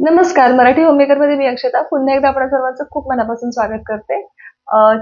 नमस्कार मराठी होममेकरमध्ये मी अक्षता. पुन्हा एकदा आपल्या सर्वांचं खूप मनापासून स्वागत करते.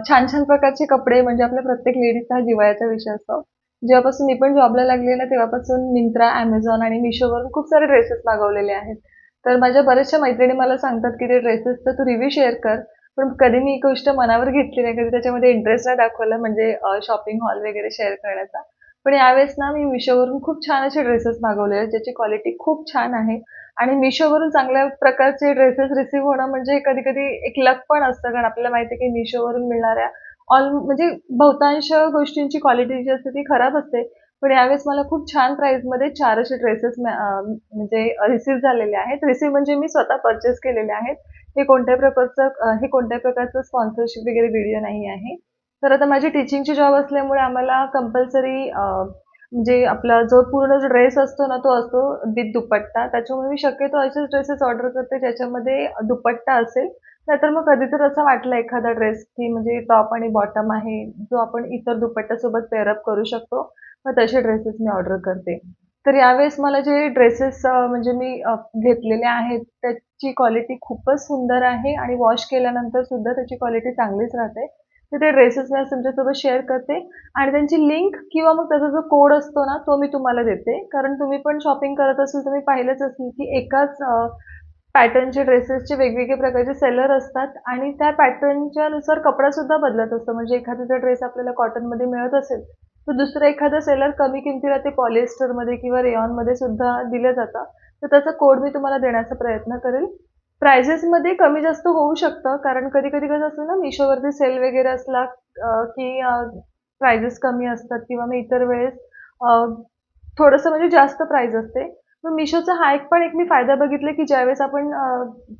छान छान प्रकारचे कपडे म्हणजे आपल्या प्रत्येक लेडीजचा हा जिव्हाळ्याचा विषय असतो. जेव्हापासून मी पण जॉबला लागले ना तेव्हापासून मिंत्रा ॲमेझॉन आणि मिशोवरून खूप सारे ड्रेसेस मागवलेले आहेत. तर माझ्या बऱ्याचशा मैत्रिणी मला सांगतात की ते ड्रेसेसचं तू रिव्ह्यू शेअर कर पण कधी मी गोष्ट मनावर घेतली नाही कधी त्याच्यामध्ये इंटरेस्ट नाही दाखवला म्हणजे शॉपिंग हॉल वगैरे शेअर करण्याचा. पण यावेळेस ना मी मिशोवरून खूप छान असे ड्रेसेस मागवले आहेत ज्याची क्वालिटी खूप छान आहे. आणि मिशोवरून चांगल्या प्रकारचे ड्रेसेस रिसीव्ह होणं म्हणजे कधी कधी एक लक पण असतं कारण आपल्याला माहिती आहे की मिशोवरून मिळणाऱ्या ऑल म्हणजे बहुतांश गोष्टींची क्वालिटी जी असते ती खराब असते. पण यावेळेस मला खूप छान प्राईजमध्ये चार असे ड्रेसेस म्हणजे रिसीव्ह झालेले आहेत. रिसीव्ह म्हणजे मी स्वतः परचेस केलेले आहेत. हे कोणत्या प्रकारचं हे कोणत्या प्रकारचं स्पॉन्सरशिप वगैरे व्हिडिओ नाही आहे. तर आता माझी टीचिंगची जॉब असल्यामुळे आम्हाला कंपल्सरी म्हणजे आपला जो पूर्ण ड्रेस असतो ना तो असतो विथ दुपट्टा. त्याच्यामुळे मी शक्यतो असेच ड्रेसेस ऑर्डर करते ज्याच्यामध्ये दुपट्टा असेल. नाहीतर मग कधी तर असं वाटलं एखादा ड्रेस की म्हणजे टॉप आणि बॉटम आहे जो आपण इतर दुपट्ट्यासोबत पेअरअप करू शकतो मग तसे ड्रेसेस मी ऑर्डर करते. तर यावेळेस मला जे ड्रेसेस म्हणजे मी घेतलेले आहेत त्याची क्वालिटी खूपच सुंदर आहे आणि वॉश केल्यानंतर सुद्धा त्याची क्वालिटी चांगलीच राहते. तर ते ड्रेसेस मी तुमच्यासोबत शेअर करते. आणि त्यांची लिंक किंवा मग त्याचा जो कोड असतो ना तो मी तुम्हाला देते. कारण तुम्ही पण शॉपिंग करत असेल तर मी पाहिलंच असेल की एकाच पॅटर्नचे ड्रेसेसचे वेगवेगळे प्रकारचे सेलर असतात. आणि त्या पॅटर्नच्या नुसार कपडा सुद्धा बदलत असतो. म्हणजे एखादा ड्रेस आपल्याला कॉटनमध्ये मिळत असेल तर दुसरा एखादा सेलर कमी किमतीला ते पॉलिएस्टरमध्ये किंवा रेऑनमध्ये सुद्धा दिलं जातं. तर त्याचा कोड मी तुम्हाला देण्याचा प्रयत्न करेल. प्रायझेसमध्ये कमी जास्त होऊ शकतं. कारण कधी कधी कसं असतं ना मिशोवरती सेल वगैरे असला की प्रायझेस कमी असतात किंवा मग इतर वेळेस थोडंसं म्हणजे जास्त प्राईज असते. मग मिशोचा हा एक पण एक मी फायदा बघितला की ज्यावेळेस आपण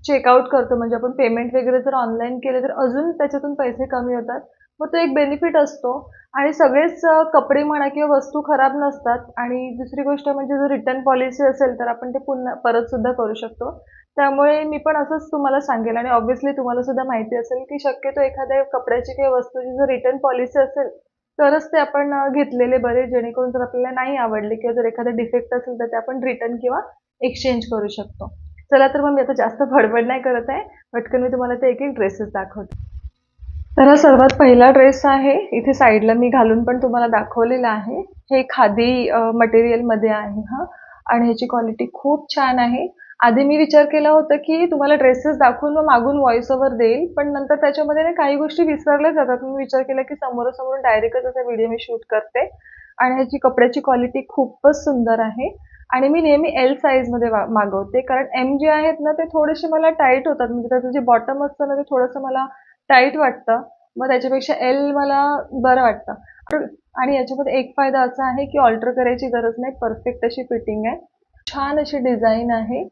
चेकआउट करतो म्हणजे आपण पेमेंट वगैरे जर ऑनलाईन केले तर अजून त्याच्यातून पैसे कमी होतात. मग तो एक बेनिफिट असतो. आणि सगळेच कपडे म्हणा किंवा वस्तू खराब नसतात. आणि दुसरी गोष्ट म्हणजे जर रिटर्न पॉलिसी असेल तर आपण ते पुन्हा परतसुद्धा करू शकतो. त्यामुळे मी पण असंच तुम्हाला सांगेल. आणि ऑब्व्हियसली तुम्हाला सुद्धा माहिती असेल की शक्यतो एखाद्या कपड्याची किंवा वस्तूची जर रिटर्न पॉलिसी असेल तरच ते आपण घेतलेले बरे जेणेकरून जर आपल्याला नाही आवडले किंवा जर एखादा डिफेक्ट असेल तर ते आपण रिटर्न किंवा एक्सचेंज करू शकतो. चला तर मग मी आता जास्त बडबड नाही करत आहे. पटकन मी तुम्हाला ते एक एक ड्रेसेस दाखवते. तर हा सर्वात पहिला ड्रेस आहे. इथे साईडला मी घालून पण तुम्हाला दाखवलेला आहे. हे खादी मटेरियलमध्ये आहे हा. आणि ह्याची क्वालिटी खूप छान आहे. आधी मी विचार केला होता की तुम्हाला ड्रेसेस दाखवून मग मागून व्हॉइस ओव्हर देईल पण नंतर त्याच्यामध्ये ना काही गोष्टी विसरल्या जातात. मी विचार केला की समोरासमोर डायरेक्टच असा व्हिडिओ मी शूट करते. आणि ह्याची कपड्याची क्वालिटी खूपच सुंदर आहे. आणि मी नेहमी एल साईजमध्ये मागवते. कारण एम जे आहेत ना ते थोडेसे मला टाईट होतात. म्हणजे त्याचं जे बॉटम असतं ना ते थोडंसं मला टाईट वाटतं. मग त्याच्यापेक्षा एल मला बरं वाटतं. आणि याच्यामध्ये एक फायदा असा आहे की ऑल्टर करायची गरज नाही. परफेक्ट अशी फिटिंग आहे. छान अशी डिझाईन आहे.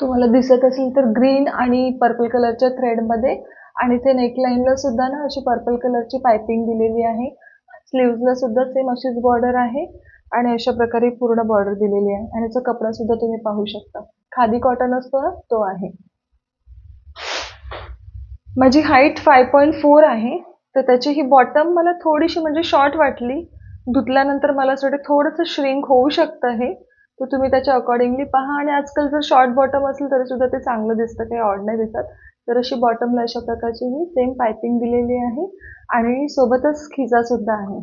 तुम्हाला दिसत असेल तर ग्रीन आणि पर्पल कलरच्या थ्रेडमध्ये आणि ते नेकलाईनला सुद्धा ना अशी पर्पल कलरची पायपिंग दिलेली आहे. स्लीव्जला सुद्धा सेम अशीच बॉर्डर आहे. आणि अशा प्रकारे पूर्ण बॉर्डर दिलेली आहे. आणि याचा कपडा सुद्धा तुम्ही पाहू शकता. खादी कॉटन असतो तो आहे. माझी हाईट फाय पॉईंट फोर आहे. तर त्याची ही बॉटम मला थोडीशी म्हणजे शॉर्ट वाटली. धुतल्यानंतर मला असं वाटतं थोडंसं श्रिंक होऊ शकतं हे. तर तुम्ही त्याच्या अकॉर्डिंगली पहा. आणि आजकाल जर शॉर्ट बॉटम असेल तरी सुद्धा ते चांगलं दिसतं काही ऑड नाही दिसत. तर अशी बॉटमला अशा प्रकारची ही सेम पायपिंग दिलेली आहे. आणि सोबतच खिसा सुद्धा आहे.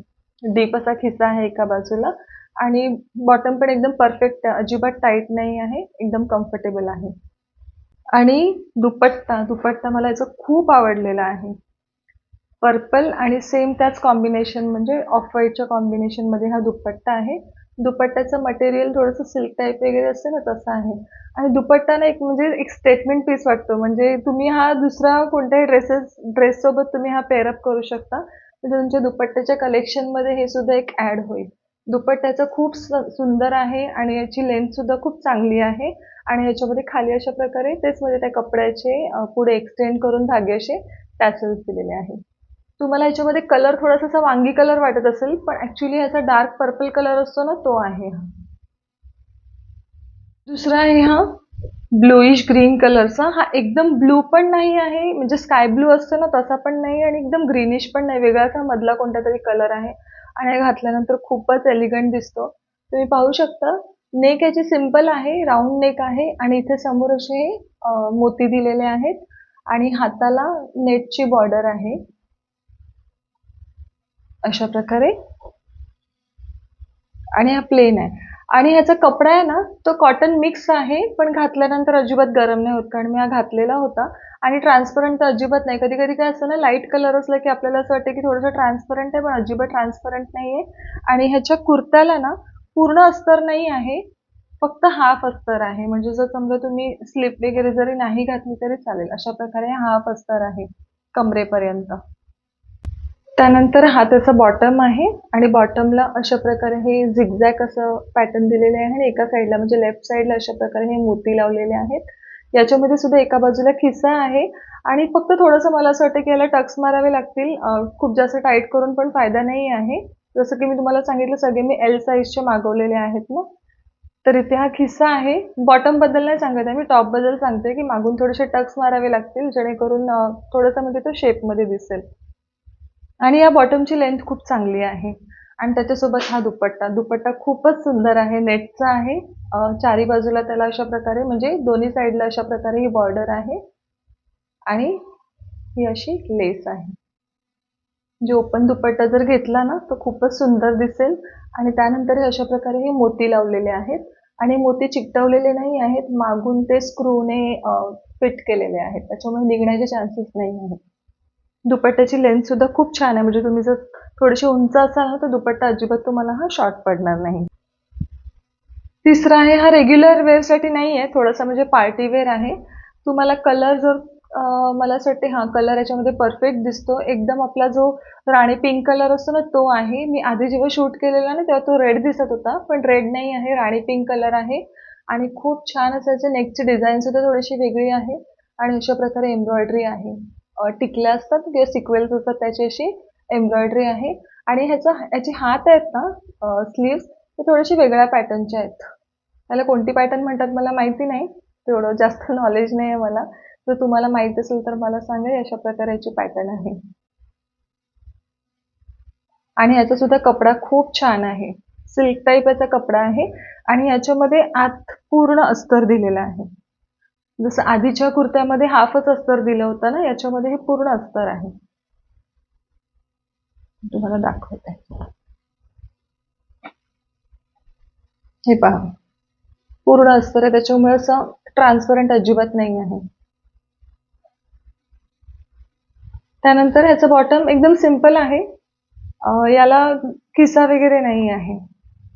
डीप असा खिसा आहे एका बाजूला. आणि बॉटम पण एकदम परफेक्ट अजिबात टाईट नाही आहे. एकदम कम्फर्टेबल आहे. आणि दुपट्टा दुपट्टा मला याचा खूप आवडलेला आहे. पर्पल आणि सेम त्याच कॉम्बिनेशन म्हणजे ऑफ व्हाईटच्या कॉम्बिनेशनमध्ये हा दुपट्टा आहे. दुपट्ट्याचं मटेरियल थोडंसं सिल्क टाईप वगैरे असते ना तसं आहे. आणि दुपट्टा ना एक म्हणजे एक स्टेटमेंट पीस वाटतो. म्हणजे तुम्ही हा दुसरा कोणत्याही ड्रेसेस ड्रेससोबत तुम्ही हा पेअरअप करू शकता. म्हणजे तुमच्या दुपट्ट्याच्या कलेक्शनमध्ये हे सुद्धा एक ॲड होईल. दुपट्ट्याचं खूप सुंदर आहे आणि याची लेंथ सुद्धा खूप चांगली आहे. आणि याच्यामध्ये खाली अशा प्रकारे तेच म्हणजे त्या कपड्याचे पुढे एक्सटेंड करून धाग्याचे टॅसल्स दिलेले आहे. तुम्हाला याच्यामध्ये कलर थोडासा असा वांगी कलर वाटत असेल पण ॲक्च्युली ह्याचा डार्क पर्पल कलर असतो ना तो आहे हा. दुसरा आहे हा ब्लूइश ग्रीन कलरचा हा एकदम ब्लू पण नाही आहे म्हणजे स्काय ब्लू असतो ना तसा पण नाही आणि एकदम ग्रीनिश पण नाही. वेगळाच हा मधला कोणता तरी कलर आहे. आणि घातल्यानंतर खूपच एलिगंट दिसतो. तुम्ही पाहू शकता नेक याची सिंपल आहे राऊंड नेक आहे आणि इथे समोर असे मोती दिलेले आहेत आणि हाताला नेटची बॉर्डर आहे. अशा प्रकारे. आणि हा प्लेन आहे. आणि ह्याचा कपडा आहे ना तो कॉटन मिक्स आहे पण घातल्यानंतर अजिबात गरम नाही होत कारण मी हा घातलेला होता. आणि ट्रान्सपरंट तर अजिबात नाही. कधी कधी काय असतं ना लाइट कलर असलं की आपल्याला असं वाटतं की थोडंसं ट्रान्सपरंट आहे पण अजिबात ट्रान्सपरंट नाही आहे आणि ह्याच्या कुर्त्याला ना पूर्ण अस्तर नाही आहे फक्त हाफ अस्तर आहे. म्हणजे जर समजा तुम्ही स्लिप वगैरे जरी नाही घातली तरी चालेल. अशा प्रकारे हाफ अस्तर आहे कमरेपर्यंत. त्यानंतर हा त्याचा बॉटम आहे आणि बॉटमला अशा प्रकारे हे झिगझॅक असं पॅटर्न दिलेले आहे आणि एका साईडला म्हणजे लेफ्ट साईडला अशा प्रकारे हे मोती लावलेले आहेत. याच्यामध्ये सुद्धा एका बाजूला खिसा आहे आणि फक्त थोडंसं मला असं वाटतं की याला टक्स मारावे लागतील. खूप जास्त टाईट करून पण फायदा नाही आहे. जसं की मी तुम्हाला सांगितलं सगळे मी एल साईजचे मागवलेले आहेत ना. तर इथे हा खिस्सा आहे. बॉटमबद्दल नाही सांगत आहे मी टॉपबद्दल सांगते की मागून थोडेसे टक्स मारावे लागतील जेणेकरून थोडंसं म्हणजे तो शेपमध्ये दिसेल. आणि या बॉटमची लेंथ खूप चांगली आहे. आणि त्याच्यासोबत हा दुपट्टा. दुपट्टा खूपच सुंदर आहे नेटचा आहे. चारी बाजूला त्याला अशा प्रकारे म्हणजे दोन्ही साईडला अशा प्रकारे ही बॉर्डर आहे. आणि ही अशी लेस आहे. जे ओपन दुपट्टा जर घेतला ना तर खूपच सुंदर दिसेल. आणि त्यानंतर हे अशा प्रकारे हे मोती लावलेले आहेत. आणि मोती चिकटवलेले नाही आहेत मागून ते स्क्रूने फिट केलेले आहेत. त्याच्यामुळे निघण्याचे चान्सेस नाही आहेत. दुपट्ट्याची लेंथसुद्धा खूप छान आहे. म्हणजे तुम्ही जर थोडेसे उंच असाल ना तर दुपट्टा अजिबात तुम्हाला हा शॉर्ट पडणार नाही. तिसरा आहे हा रेग्युलर वेअरसाठी नाही आहे थोडासा म्हणजे पार्टी वेअर आहे. तुम्हाला कलर जर मला असं वाटते हा कलर याच्यामध्ये परफेक्ट दिसतो. एकदम आपला जो राणी पिंक कलर असतो ना तो आहे. मी आधी जेव्हा शूट केलेला ना तेव्हा तो रेड दिसत होता. पण रेड नाही आहे राणी पिंक कलर आहे. आणि खूप छान असं याच्या नेकची डिझाईन सुद्धा थोडीशी वेगळी आहे. आणि अशा प्रकारे एम्ब्रॉयडरी आहे. टिकल्या असतात. किंवा सिक्वेल्स असतात त्याच्याशी एम्ब्रॉयडरी आहे. आणि ह्याचा ह्याचे हात आहेत ना स्लीव्स ते थोडेसे वेगळ्या पॅटर्नचे आहेत. त्याला कोणती पॅटर्न म्हणतात मला माहिती नाही. तेवढं जास्त नॉलेज नाही आहे मला. जर तुम्हाला माहीत असेल तर मला सांगा. अशा प्रकारे याची पॅटर्न आहे. आणि याचा सुद्धा कपडा खूप छान आहे. सिल्क टाईप याचा कपडा आहे. आणि याच्यामध्ये आत पूर्ण अस्तर दिलेला आहे. जसं आधीच्या कुर्त्यामध्ये हाफच अस्तर दिलं होतं ना याच्यामध्ये हे पूर्ण अस्तर आहे. तुम्हाला दाखवते. हे पहा. पूर्ण अस्तर आहे त्याच्यामुळे असं ट्रान्सपरंट अजिबात नाही आहे. त्यानंतर ह्याचं बॉटम एकदम सिंपल आहे. याला किसा वगैरे नाही आहे.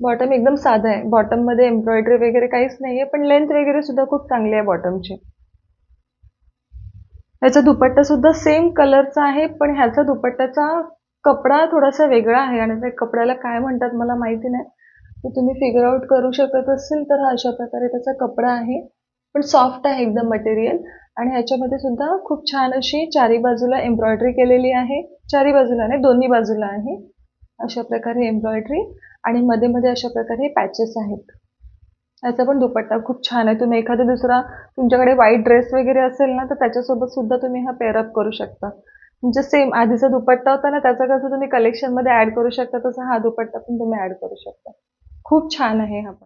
बॉटम एकदम साधं आहे. बॉटममध्ये एम्ब्रॉयडरी वगैरे काहीच नाहीये पण लेंथ वगैरे सुद्धा खूप चांगली आहे बॉटमची ह्याचा दुपट्टा सुद्धा सेम कलरचा आहे पण ह्याचा दुपट्ट्याचा कपडा थोडासा वेगळा आहे. आणि त्या कपड्याला काय म्हणतात मला माहिती नाही. तर तुम्ही फिगर आउट करू शकत असेल तर हा अशा प्रकारे त्याचा कपडा आहे. पण सॉफ्ट आहे एकदम मटेरियल आणि ह्याच्यामध्ये सुद्धा खूप छान अशी चारी बाजूला एम्ब्रॉयडरी केलेली आहे. चारी बाजूला नाही दोन्ही बाजूला आहे. अशा प्रकारे एम्ब्रॉयडरी आणि मध्ये मध्ये अशा प्रकारे पॅचेस आहेत. याचा पण दुपट्टा खूप छान आहे. तुम्ही एखादा दुसरा तुमच्याकडे व्हाईट ड्रेस वगैरे असेल ना तर त्याच्यासोबत सुद्धा तुम्ही हा पेअरअप करू शकता. म्हणजे सेम आधीचा दुपट्टा होता ना त्याचा कसं तुम्ही कलेक्शनमध्ये ॲड ऍड करू शकता तसा हा दुपट्टा पण तुम्ही ऍड करू शकता. खूप छान आहे हा पण.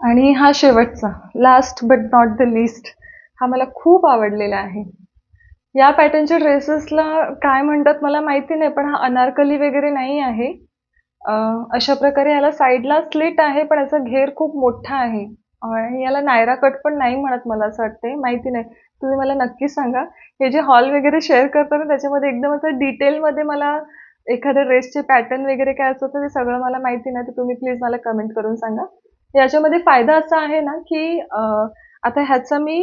आणि हा शेवटचा last but not the least हा मला खूप आवडलेला आहे. या पॅटर्नच्या ड्रेसेसला काय म्हणतात मला माहिती नाही पण हा अनारकली वगैरे नाही आहे. अशा प्रकारे याला साईडला स्लिट आहे पण याचा घेर खूप मोठा आहे. आणि याला नायरा कट पण नाही म्हणत मला असं वाटते माहिती नाही. तुम्ही मला नक्की सांगा. हे जे हॉल वगैरे शेअर करतो ना त्याच्यामध्ये एकदम असं डिटेलमध्ये मला एखाद्या ड्रेसचे पॅटर्न वगैरे काय असतं ते सगळं मला माहिती नाही तर तुम्ही प्लीज मला कमेंट करून सांगा. याच्यामध्ये फायदा असा आहे ना की आता ह्याचा मी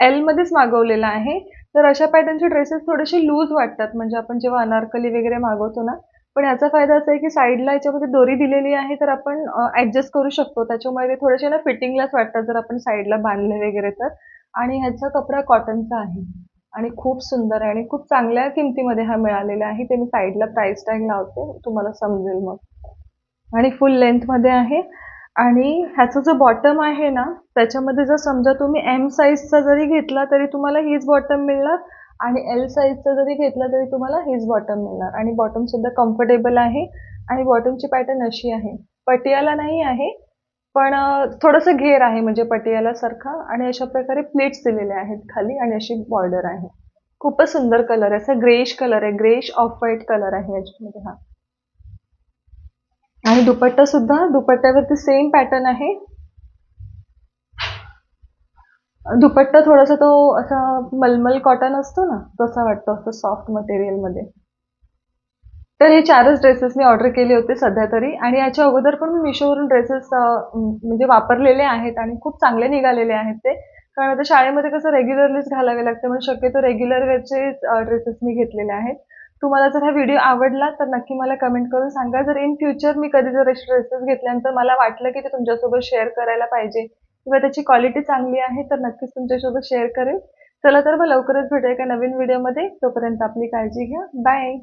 एलमध्येच मागवलेला आहे. तर अशा पॅटर्नचे ड्रेसेस थोडेसे लूज वाटतात. म्हणजे आपण जेव्हा अनारकली वगैरे मागवतो ना पण याचा फायदा असा आहे की साईडला याच्यामध्ये दोरी दिलेली आहे तर आपण ऍडजस्ट करू शकतो. त्याच्यामुळे ते थोडेसे ना फिटिंगलाच वाटतात जर आपण साईडला बांधले वगैरे तर. आणि ह्याचा कपडा कॉटनचा आहे. आणि खूप सुंदर आहे आणि खूप चांगल्या किमतीमध्ये हा मिळालेला आहे. ते मी साईडला प्राइस टॅग लावते. तुम्हाला समजेल मग. आणि फुल लेंथमध्ये आहे. आणि ह्याचा जो बॉटम आहे ना त्याच्यामध्ये जर समजा तुम्ही एम साईजचा जरी घेतला तरी तुम्हाला हीच बॉटम मिळणार. आणि एल साईजचं जरी घेतलं तरी तुम्हाला हीच बॉटम मिळणार. आणि बॉटम सुद्धा कम्फर्टेबल आहे आणि बॉटमची पॅटर्न अशी आहे. पटियाला नाही आहे पण थोडंसं घेर आहे म्हणजे पटियाला सारखा आणि अशा प्रकारे प्लेट्स दिलेले आहेत खाली आणि अशी बॉर्डर आहे. खूपच सुंदर कलर आहे. असा ग्रेश कलर आहे. ग्रेश ऑफ व्हाईट कलर आहे याच्यामध्ये हा. आणि दुपट्टा सुद्धा दुपट्ट्यावरती सेम पॅटर्न आहे. दुपट्टा थोडासा तो असा मलमल कॉटन असतो ना तसा वाटतो असं सॉफ्ट मटेरियलमध्ये. तर हे चारच ड्रेसेस मी ऑर्डर केले होते सध्या तरी. आणि याच्या अगोदर पण मी मिशोवरून ड्रेसेस म्हणजे वापरलेले आहेत आणि खूप चांगले निघालेले आहेत ते. कारण आता शाळेमध्ये कसं रेग्युलरलीच घालावे लागते म्हणून शक्यतो रेग्युलर वेअरचे ड्रेसेस मी घेतलेले आहेत. तुम्हाला जर हा व्हिडिओ आवडला तर नक्की मला कमेंट करून सांगा. जर इन फ्युचर मी कधी जर असे ड्रेसेस घेतल्यानंतर मला वाटलं की ते तुमच्यासोबत शेअर करायला पाहिजे किंवा त्याची क्वालिटी चांगली आहे तर नक्कीच तुमच्यासोबत शेअर करेल चला तर मग लवकरच भेटूया एका नवीन व्हिडिओमध्ये तोपर्यंत आपली काळजी घ्या. बाय